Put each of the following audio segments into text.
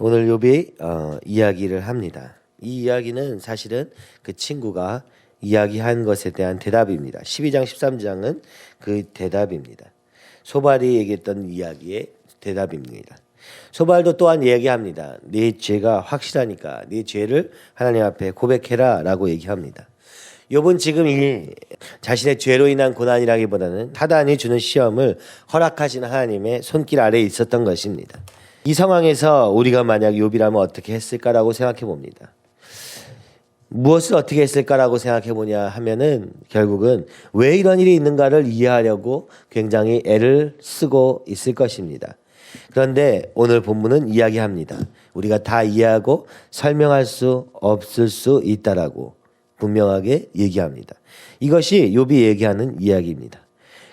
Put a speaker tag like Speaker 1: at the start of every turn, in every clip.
Speaker 1: 오늘 욥이 어, 이야기를 합니다. 이 이야기는 사실은 그 친구가 이야기한 것에 대한 대답입니다. 12장 13장은 그 대답입니다. 소발이 얘기했던 이야기의 대답입니다. 소발도 또한 얘기합니다. 네 죄가 확실하니까 네 죄를 하나님 앞에 고백해라라고 얘기합니다. 욥은 지금 이 자신의 죄로 인한 고난이라기보다는 타단이 주는 시험을 허락하신 하나님의 손길 아래에 있었던 것입니다. 이 상황에서 우리가 만약 욥이라면 어떻게 했을까라고 생각해 봅니다. 무엇을 어떻게 했을까라고 생각해 보냐 하면은 결국은 왜 이런 일이 있는가를 이해하려고 굉장히 애를 쓰고 있을 것입니다. 그런데 오늘 본문은 이야기합니다. 우리가 다 이해하고 설명할 수 없을 수 있다라고 분명하게 얘기합니다. 이것이 욥이 얘기하는 이야기입니다.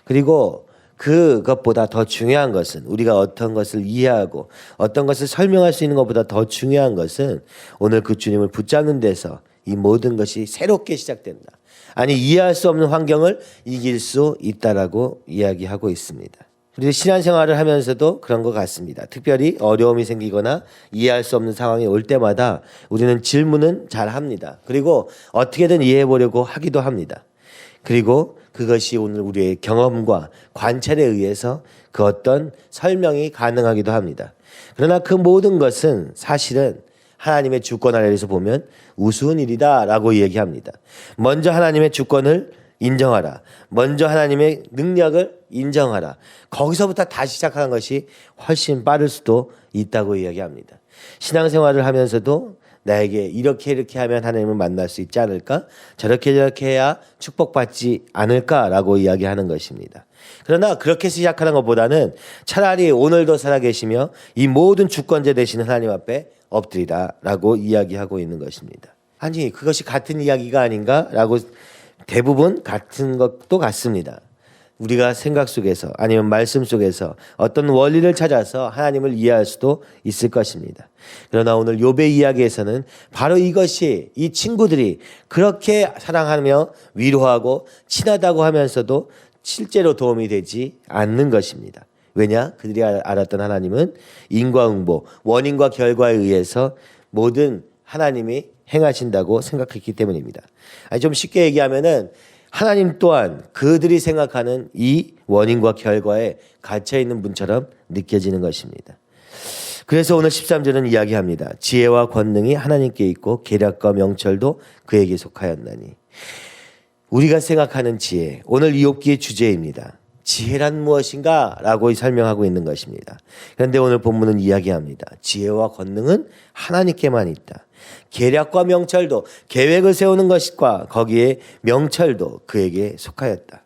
Speaker 1: 그리고 그것보다 더 중요한 것은 우리가 어떤 것을 이해하고 어떤 것을 설명할 수 있는 것보다 더 중요한 것은 오늘 그 주님을 붙잡는 데서 이 모든 것이 새롭게 시작된다. 아니 이해할 수 없는 환경을 이길 수 있다라고 이야기하고 있습니다. 우리 신앙생활을 하면서도 그런 것 같습니다. 특별히 어려움이 생기거나 이해할 수 없는 상황이 올 때마다 우리는 질문은 잘 합니다. 그리고 어떻게든 이해해 보려고 하기도 합니다. 그리고 그것이 오늘 우리의 경험과 관찰에 의해서 그 어떤 설명이 가능하기도 합니다. 그러나 그 모든 것은 사실은 하나님의 주권 아래에서 보면 우스운 일이다라고 얘기합니다. 먼저 하나님의 주권을 인정하라. 먼저 하나님의 능력을 인정하라. 거기서부터 다시 시작하는 것이 훨씬 빠를 수도 있다고 이야기합니다. 신앙생활을 하면서도 나에게 이렇게 이렇게 하면 하나님을 만날 수 있지 않을까? 저렇게 저렇게 해야 축복받지 않을까라고 이야기하는 것입니다. 그러나 그렇게 시작하는 것보다는 차라리 오늘도 살아계시며 이 모든 주권자 되시는 하나님 앞에 엎드리라라고 이야기하고 있는 것입니다. 아니 그것이 같은 이야기가 아닌가라고 대부분 같은 것도 같습니다. 우리가 생각 속에서 아니면 말씀 속에서 어떤 원리를 찾아서 하나님을 이해할 수도 있을 것입니다. 그러나 오늘 욥의 이야기에서는 바로 이것이 이 친구들이 그렇게 사랑하며 위로하고 친하다고 하면서도 실제로 도움이 되지 않는 것입니다. 왜냐? 그들이 알았던 하나님은 인과응보, 원인과 결과에 의해서 모든 하나님이 행하신다고 생각했기 때문입니다. 아니, 좀 쉽게 얘기하면은 하나님 또한 그들이 생각하는 이 원인과 결과에 갇혀 있는 분처럼 느껴지는 것입니다. 그래서 오늘 13절은 이야기합니다. 지혜와 권능이 하나님께 있고 계략과 명철도 그에게 속하였나니. 우리가 생각하는 지혜, 오늘 이옵기의 주제입니다. 지혜란 무엇인가? 라고 설명하고 있는 것입니다. 그런데 오늘 본문은 이야기합니다. 지혜와 권능은 하나님께만 있다. 계략과 명철도 계획을 세우는 것과 거기에 명철도 그에게 속하였다.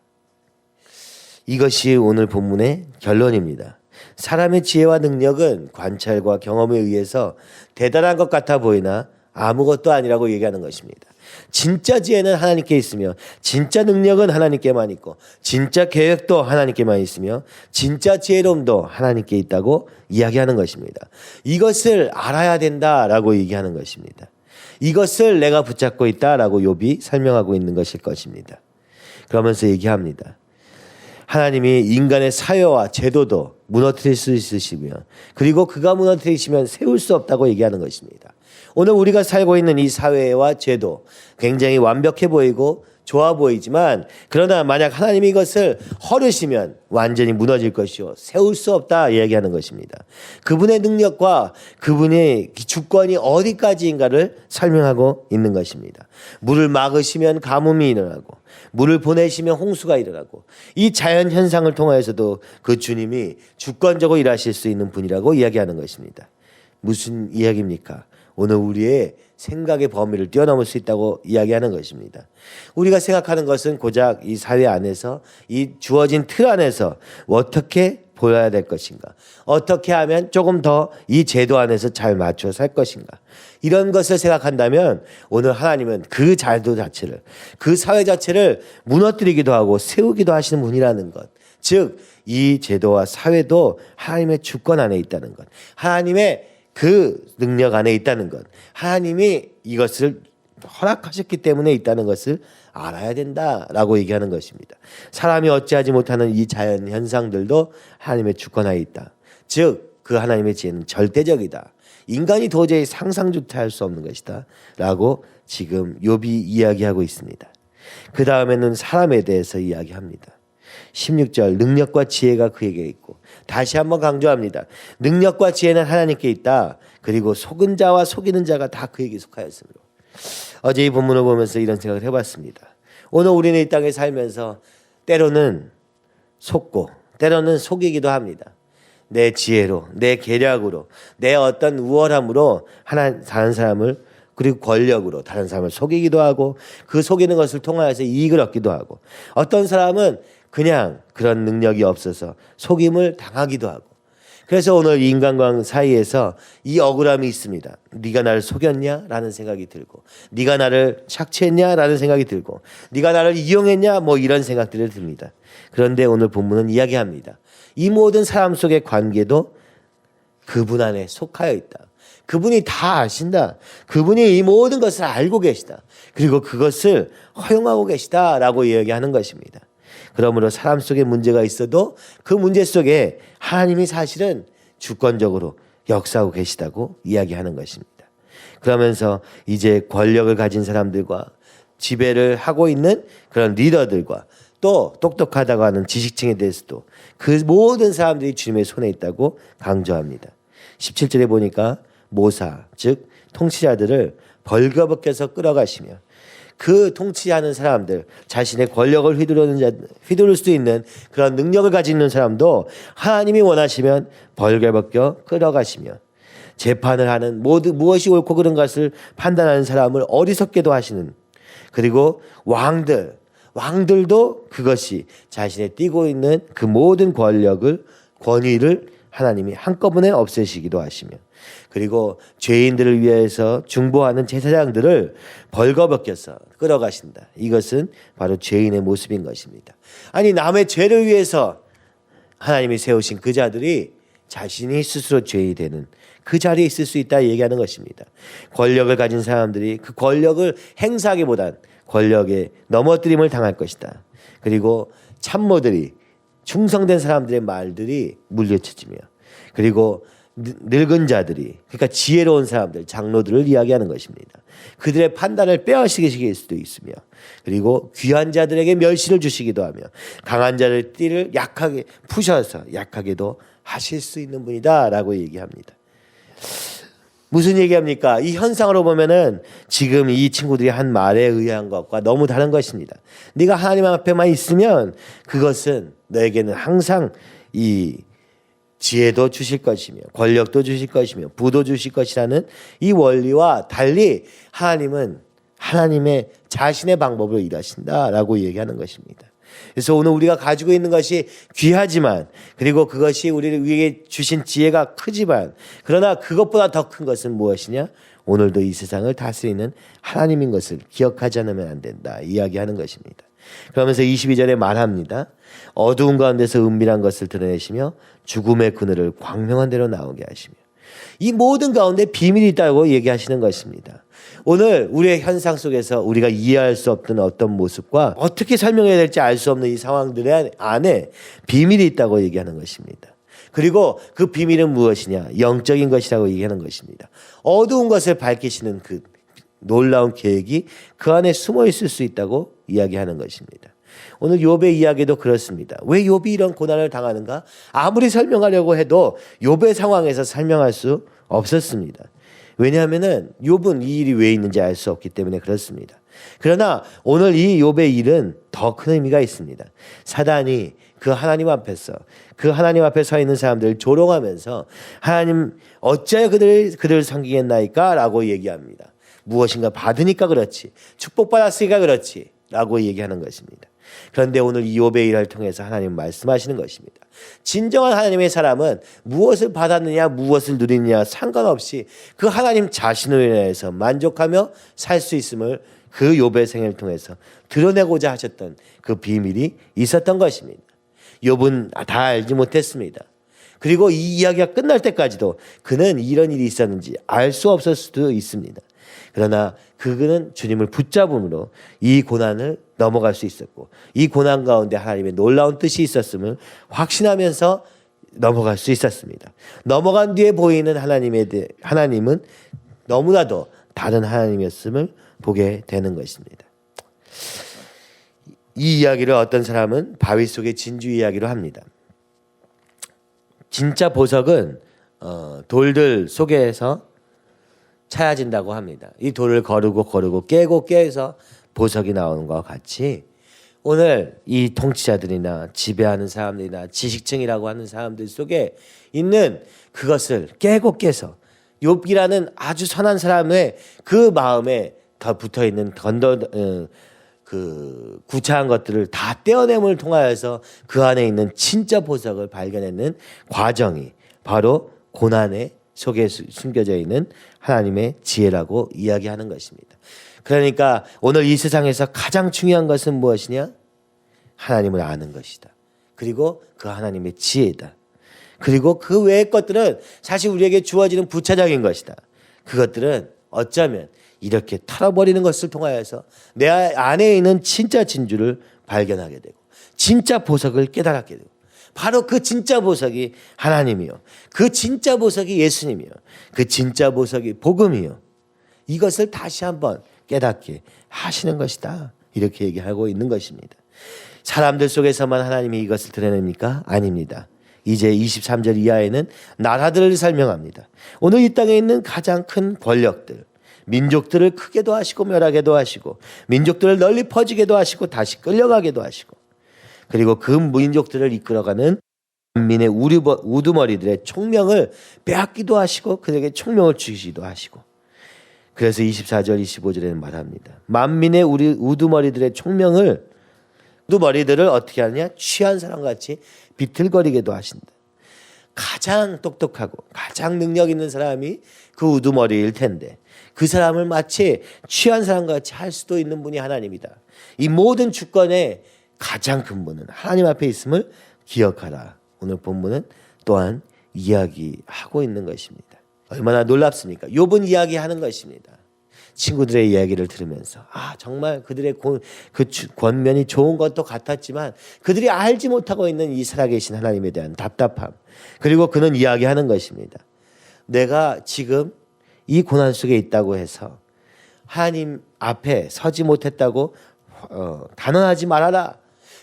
Speaker 1: 이것이 오늘 본문의 결론입니다. 사람의 지혜와 능력은 관찰과 경험에 의해서 대단한 것 같아 보이나 아무것도 아니라고 얘기하는 것입니다. 진짜 지혜는 하나님께 있으며 진짜 능력은 하나님께만 있고 진짜 계획도 하나님께만 있으며 진짜 지혜로움도 하나님께 있다고 이야기하는 것입니다. 이것을 알아야 된다라고 얘기하는 것입니다. 이것을 내가 붙잡고 있다라고 욥이 설명하고 있는 것일 것입니다. 그러면서 얘기합니다. 하나님이 인간의 사회와 제도도 무너뜨릴 수 있으시며 그리고 그가 무너뜨리시면 세울 수 없다고 얘기하는 것입니다. 오늘 우리가 살고 있는 이 사회와 제도 굉장히 완벽해 보이고 좋아 보이지만 그러나 만약 하나님이 이것을 허르시면 완전히 무너질 것이요 세울 수 없다 이야기하는 것입니다. 그분의 능력과 그분의 주권이 어디까지인가를 설명하고 있는 것입니다. 물을 막으시면 가뭄이 일어나고 물을 보내시면 홍수가 일어나고 이 자연 현상을 통하여서도 그 주님이 주권적으로 일하실 수 있는 분이라고 이야기하는 것입니다. 무슨 이야기입니까? 오늘 우리의 생각의 범위를 뛰어넘을 수 있다고 이야기하는 것입니다. 우리가 생각하는 것은 고작 이 사회 안에서 이 주어진 틀 안에서 어떻게 보여야 될 것인가? 어떻게 하면 조금 더 이 제도 안에서 잘 맞춰 살 것인가? 이런 것을 생각한다면 오늘 하나님은 그 자도 자체를 그 사회 자체를 무너뜨리기도 하고 세우기도 하시는 분이라는 것. 즉, 이 제도와 사회도 하나님의 주권 안에 있다는 것. 하나님의 그 능력 안에 있다는 것. 하나님이 이것을 허락하셨기 때문에 있다는 것을 알아야 된다라고 얘기하는 것입니다. 사람이 어찌하지 못하는 이 자연 현상들도 하나님의 주권 하에 있다. 즉, 그 하나님의 지혜는 절대적이다. 인간이 도저히 상상조차 할 수 없는 것이다 라고 지금 욥이 이야기하고 있습니다. 그 다음에는 사람에 대해서 이야기합니다. 16절 능력과 지혜가 그에게 있고 다시 한번 강조합니다. 능력과 지혜는 하나님께 있다. 그리고 속은 자와 속이는 자가 다 그에게 속하였으므로 어제 이 본문을 보면서 이런 생각을 해봤습니다. 오늘 우리는 이 땅에 살면서 때로는 속고 때로는 속이기도 합니다. 내 지혜로, 내 계략으로, 내 어떤 우월함으로 하나 다른 사람을 그리고 권력으로 다른 사람을 속이기도 하고 그 속이는 것을 통하여서 이익을 얻기도 하고 어떤 사람은 그냥 그런 능력이 없어서 속임을 당하기도 하고 그래서 오늘 이 인간과 사이에서 이 억울함이 있습니다. 네가 나를 속였냐라는 생각이 들고, 네가 나를 착취했냐라는 생각이 들고, 네가 나를 이용했냐 뭐 이런 생각들이 듭니다. 그런데 오늘 본문은 이야기합니다. 이 모든 사람 속의 관계도 그분 안에 속하여 있다. 그분이 다 아신다. 그분이 이 모든 것을 알고 계시다. 그리고 그것을 허용하고 계시다라고 이야기하는 것입니다. 그러므로 사람 속에 문제가 있어도 그 문제 속에 하나님이 사실은 주권적으로 역사하고 계시다고 이야기하는 것입니다. 그러면서 이제 권력을 가진 사람들과 지배를 하고 있는 그런 리더들과 또 똑똑하다고 하는 지식층에 대해서도 그 모든 사람들이 주님의 손에 있다고 강조합니다. 17절에 보니까 모사, 즉 통치자들을 벌거벗겨서 끌어가시며 그 통치하는 사람들, 자신의 권력을 휘두르는 자, 휘두를 수 있는 그런 능력을 가지고 있는 사람도 하나님이 원하시면 벌거벗겨 끌어가시며 재판을 하는 모든 무엇이 옳고 그른 것을 판단하는 사람을 어리석게도 하시는 그리고 왕들 왕들도 그것이 자신의 띠고 있는 그 모든 권력을 권위를 하나님이 한꺼번에 없애시기도 하시며 그리고 죄인들을 위해서 중보하는 제사장들을 벌거벗겨서 끌어가신다. 이것은 바로 죄인의 모습인 것입니다. 아니 남의 죄를 위해서 하나님이 세우신 그 자들이 자신이 스스로 죄인이 되는 그 자리에 있을 수 있다 얘기하는 것입니다. 권력을 가진 사람들이 그 권력을 행사하기보단 권력에 넘어뜨림을 당할 것이다. 그리고 참모들이 충성된 사람들의 말들이 물려쳐지며 그리고 늙은 자들이 그러니까 지혜로운 사람들 장로들을 이야기하는 것입니다. 그들의 판단을 빼앗으실 수도 있으며 그리고 귀한 자들에게 멸시를 주시기도 하며 강한 자를 띠를 약하게 푸셔서 약하게도 하실 수 있는 분이다라고 얘기합니다. 무슨 얘기합니까? 이 현상으로 보면은 지금 이 친구들이 한 말에 의한 것과 너무 다른 것입니다. 네가 하나님 앞에만 있으면 그것은 너에게는 항상 이 지혜도 주실 것이며 권력도 주실 것이며 부도 주실 것이라는 이 원리와 달리 하나님은 하나님의 자신의 방법으로 일하신다라고 얘기하는 것입니다. 그래서 오늘 우리가 가지고 있는 것이 귀하지만 그리고 그것이 위해 주신 지혜가 크지만 그러나 그것보다 더 큰 것은 무엇이냐? 오늘도 이 세상을 다스리는 하나님인 것을 기억하지 않으면 안 된다. 이야기하는 것입니다. 그러면서 22절에 말합니다. 어두운 가운데서 은밀한 것을 드러내시며 죽음의 그늘을 광명한 대로 나오게 하시며 이 모든 가운데 비밀이 있다고 얘기하시는 것입니다. 오늘 우리의 현상 속에서 우리가 이해할 수 없던 어떤 모습과 어떻게 설명해야 될지 알 수 없는 이 상황들 안에 비밀이 있다고 얘기하는 것입니다. 그리고 그 비밀은 무엇이냐? 영적인 것이라고 얘기하는 것입니다. 어두운 것을 밝히시는 그 놀라운 계획이 그 안에 숨어 있을 수 있다고 이야기하는 것입니다. 오늘 욥의 이야기도 그렇습니다. 왜 욥이 이런 고난을 당하는가? 아무리 설명하려고 해도 욥의 상황에서 설명할 수 없었습니다. 왜냐하면은 욥은 이 일이 왜 있는지 알 수 없기 때문에 그렇습니다. 그러나 오늘 이 욥의 일은 더 큰 의미가 있습니다. 사단이 그 하나님 앞에서 그 하나님 앞에 서 있는 사람들을 조롱하면서 하나님 어찌하여 그들 그들을 섬기겠나이까라고 얘기합니다. 무엇인가 받으니까 그렇지 축복받았으니까 그렇지 라고 얘기하는 것입니다. 그런데 오늘 이욥의 일을 통해서 하나님 말씀하시는 것입니다. 진정한 하나님의 사람은 무엇을 받았느냐 무엇을 누리느냐 상관없이 그 하나님 자신을 인해서 만족하며 살 수 있음을 그 욥의 생애를 통해서 드러내고자 하셨던 그 비밀이 있었던 것입니다. 욥은 다 알지 못했습니다. 그리고 이 이야기가 끝날 때까지도 그는 이런 일이 있었는지 알 수 없을 수도 있습니다. 그러나 그는 주님을 붙잡음으로 이 고난을 넘어갈 수 있었고 이 고난 가운데 하나님의 놀라운 뜻이 있었음을 확신하면서 넘어갈 수 있었습니다. 넘어간 뒤에 보이는 하나님에 대해 하나님은 너무나도 다른 하나님이었음을 보게 되는 것입니다. 이 이야기를 어떤 사람은 바위 속의 진주 이야기로 합니다. 진짜 보석은 어, 돌들 속에서 찾아진다고 합니다. 이 돌을 거르고 거르고 깨고 깨서 보석이 나오는 것과 같이 오늘 이 통치자들이나 지배하는 사람들이나 지식층이라고 하는 사람들 속에 있는 그것을 깨고 깨서 욥기라는 아주 선한 사람의 그 마음에 더 붙어 있는 건더 어, 그 구차한 것들을 다 떼어냄을 통하여서 그 안에 있는 진짜 보석을 발견하는 과정이 바로 고난의 속에 수- 숨겨져 있는 하나님의 지혜라고 이야기하는 것입니다. 그러니까 오늘 이 세상에서 가장 중요한 것은 무엇이냐? 하나님을 아는 것이다. 그리고 그 하나님의 지혜다. 그리고 그 외의 것들은 사실 우리에게 주어지는 부차적인 것이다. 그것들은 어쩌면 이렇게 털어버리는 것을 통하여서 내 안에 있는 진짜 진주를 발견하게 되고 진짜 보석을 깨달았게 되고 바로 그 진짜 보석이 하나님이요. 그 진짜 보석이 예수님이요. 그 진짜 보석이 복음이요. 이것을 다시 한번 깨닫게 하시는 것이다. 이렇게 얘기하고 있는 것입니다. 사람들 속에서만 하나님이 이것을 드러냅니까? 아닙니다. 이제 23절 이하에는 나라들을 설명합니다. 오늘 이 땅에 있는 가장 큰 권력들, 민족들을 크게도 하시고 멸하게도 하시고 민족들을 널리 퍼지게도 하시고 다시 끌려가게도 하시고 그리고 그 민족들을 이끌어가는 민의 우두머리들의 총명을 빼앗기도 하시고 그들에게 총명을 주시기도 하시고 그래서 24절 25절에는 말합니다. 만민의 우리 우두머리들의 총명을 우두머리들을 어떻게 하느냐? 취한 사람 같이 비틀거리게도 하신다. 가장 똑똑하고 가장 능력 있는 사람이 그 우두머리일 텐데 그 사람을 마치 취한 사람 같이 할 수도 있는 분이 하나님이다. 이 모든 주권의 가장 근본은 하나님 앞에 있음을 기억하라. 오늘 본문은 또한 이야기하고 있는 것입니다. 얼마나 놀랍습니까? 욥은 이야기하는 것입니다. 친구들의 이야기를 들으면서 아 정말 그들의 고, 그 주- 권면이 좋은 것도 같았지만 그들이 알지 못하고 있는 이 살아계신 하나님에 대한 답답함 그리고 그는 이야기하는 것입니다. 내가 지금 이 고난 속에 있다고 해서 하나님 앞에 서지 못했다고 어, 단언하지 말아라.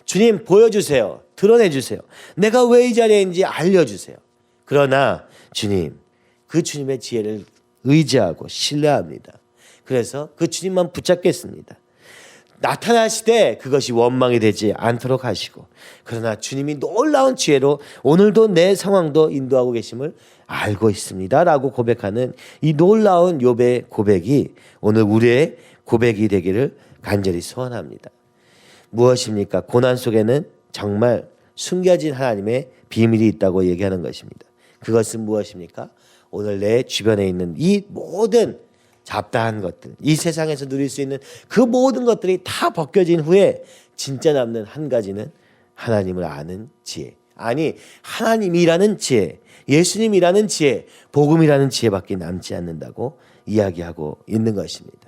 Speaker 1: 주님 보여주세요. 드러내 주세요. 내가 왜 이 자리에 있는지 알려주세요. 그러나 주님 그 주님의 지혜를 의지하고 신뢰합니다. 그래서 그 주님만 붙잡겠습니다. 나타나시되 그것이 원망이 되지 않도록 하시고 그러나 주님이 놀라운 지혜로 오늘도 내 상황도 인도하고 계심을 알고 있습니다라고 고백하는 이 놀라운 욥의 고백이 오늘 우리의 고백이 되기를 간절히 소원합니다. 무엇입니까? 고난 속에는 정말 숨겨진 하나님의 비밀이 있다고 얘기하는 것입니다. 그것은 무엇입니까? 오늘 내 주변에 있는 이 모든 잡다한 것들, 이 세상에서 누릴 수 있는 그 모든 것들이 다 벗겨진 후에 진짜 남는 한 가지는 하나님을 아는 지혜. 아니, 하나님이라는 지혜, 예수님이라는 지혜, 복음이라는 지혜밖에 남지 않는다고 이야기하고 있는 것입니다.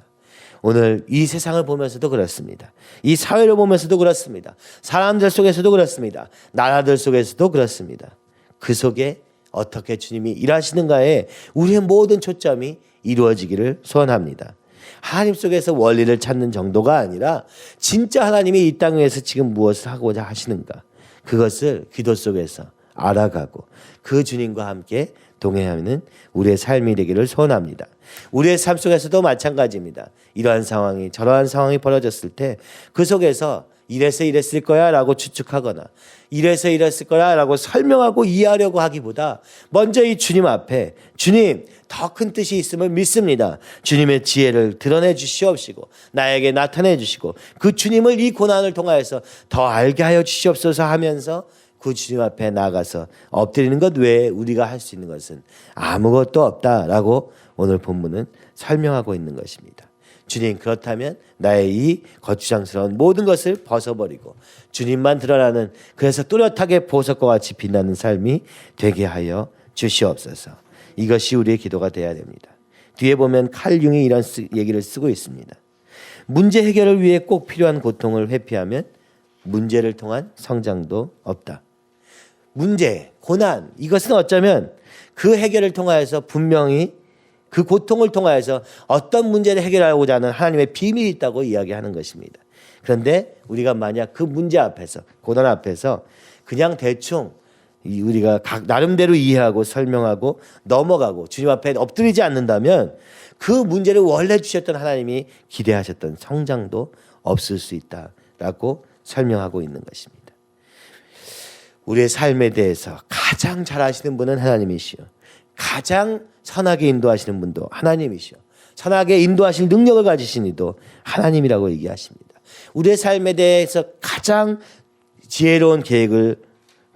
Speaker 1: 오늘 이 세상을 보면서도 그렇습니다. 이 사회를 보면서도 그렇습니다. 사람들 속에서도 그렇습니다. 나라들 속에서도 그렇습니다. 그 속에 어떻게 주님이 일하시는가에 우리의 모든 초점이 이루어지기를 소원합니다. 하나님 속에서 원리를 찾는 정도가 아니라 진짜 하나님이 이땅 위에서 지금 무엇을 하고자 하시는가 그것을 기도 속에서 알아가고 그 주님과 함께 동행하는 우리의 삶이 되기를 소원합니다. 우리의 삶 속에서도 마찬가지입니다. 이러한 상황이 저러한 상황이 벌어졌을 때 그 속에서 이래서 이랬을 거야 라고 추측하거나 이래서 이랬을 거야 라고 설명하고 이해하려고 하기보다 먼저 이 주님 앞에 주님 더 큰 뜻이 있음을 믿습니다. 주님의 지혜를 드러내 주시옵시고 나에게 나타내 주시고 그 주님을 이 고난을 통하여서 더 알게 하여 주시옵소서 하면서 그 주님 앞에 나가서 엎드리는 것 외에 우리가 할 수 있는 것은 아무것도 없다라고 오늘 본문은 설명하고 있는 것입니다. 주님 그렇다면 나의 이 거추장스러운 모든 것을 벗어버리고 주님만 드러나는 그래서 또렷하게 보석과 같이 빛나는 삶이 되게 하여 주시옵소서. 이것이 우리의 기도가 되어야 됩니다. 뒤에 보면 칼융이 이런 쓰, 얘기를 쓰고 있습니다. 문제 해결을 위해 꼭 필요한 고통을 회피하면 문제를 통한 성장도 없다. 문제, 고난 이것은 어쩌면 그 해결을 통하여서 분명히 그 고통을 통하여서 어떤 문제를 해결하고자 하는 하나님의 비밀이 있다고 이야기하는 것입니다. 그런데 우리가 만약 그 문제 앞에서 고난 앞에서 그냥 대충 이 우리가 각 나름대로 이해하고 설명하고 넘어가고 주님 앞에 엎드리지 않는다면 그 문제를 원래 주셨던 하나님이 기대하셨던 성장도 없을 수 있다라고 설명하고 있는 것입니다. 우리의 삶에 대해서 가장 잘 아시는 분은 하나님이시요. 가장 선하게 인도하시는 분도 하나님이시요. 선하게 인도하실 능력을 가지신 이도 하나님이라고 얘기하십니다. 우리의 삶에 대해서 가장 지혜로운 계획을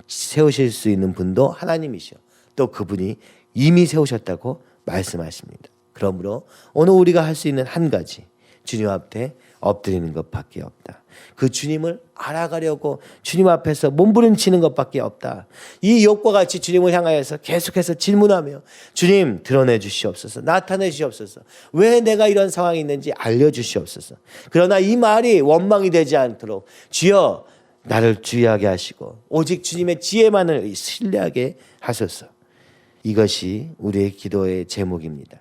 Speaker 1: 세우실 수 있는 분도 하나님이시요. 또 그분이 이미 세우셨다고 말씀하십니다. 그러므로 오늘 우리가 할 수 있는 한 가지 주님 앞에 엎드리는 것밖에 없다. 그 주님을 알아가려고 주님 앞에서 몸부림치는 것밖에 없다. 이 욕과 같이 주님을 향하여서 계속해서 질문하며 주님 드러내 주시옵소서. 나타내 주시옵소서. 왜 내가 이런 상황이 있는지 알려 주시옵소서. 그러나 이 말이 원망이 되지 않도록 주여 나를 주의하게 하시고 오직 주님의 지혜만을 신뢰하게 하소서. 이것이 우리의 기도의 제목입니다.